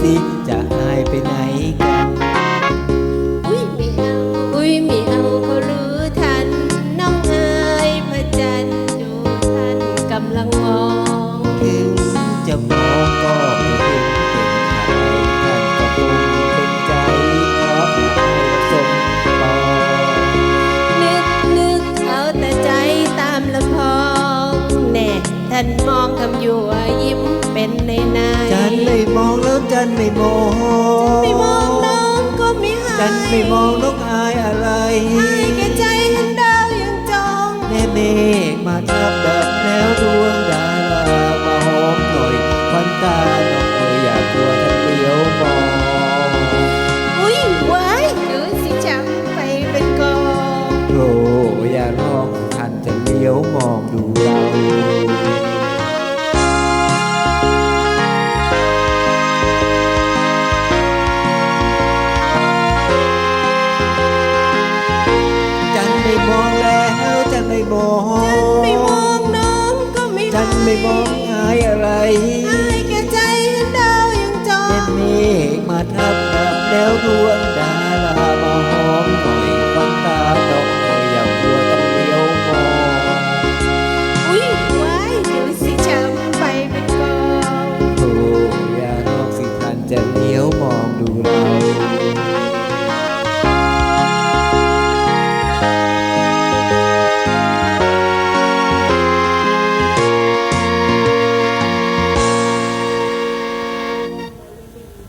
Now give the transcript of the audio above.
สิ จะหายไปไหนกัน อุ้ยไม่เอา อุ้ยไม่เอาเขารู้ทัน น้องเอ๋ยพระจันทร์ดูท่านกำลังมอง ถึงจะมองก็ไม่เห็นเป็นใครท่านก็คงเป็นใจเพรอยากให้เสมปอง นึกนึกเอาแต่ใจตามลำพองแน่ท่านมองคำยั่วยิ้ม จันไม่มองไม่มองน้องก็ไม่หายจันไม่มองนกอายอะไรให้แก่ใจเห็นดาวยังจองแม่เมฆมาทับดับแล้วดวงดารามาหอมหน่อยควันตาน้องเอ๋ยอย่ากลัวท่านเลี้ยวมองอุ้ยไว้ดูสิจำไปเป็นกองโอ้อย่าร้องท่านจะเลี้ยวมองดูเรา ฉันไม่มองน้องก็ไม่ฉันไม่มองหายอะไรอายแก่ใจเห็นดาวยังจอเป็นเมฆมาทับแล้วดวงดารามาหอมหน่อยฟังตาดอกเธออย่ากลัวต้อเลี้ยวมองอุ้ยว้ายเดี๋ยวสิช้ำไปเป็นกองโธ่อย่านอกสิทันจะเหนียวมองดูเรา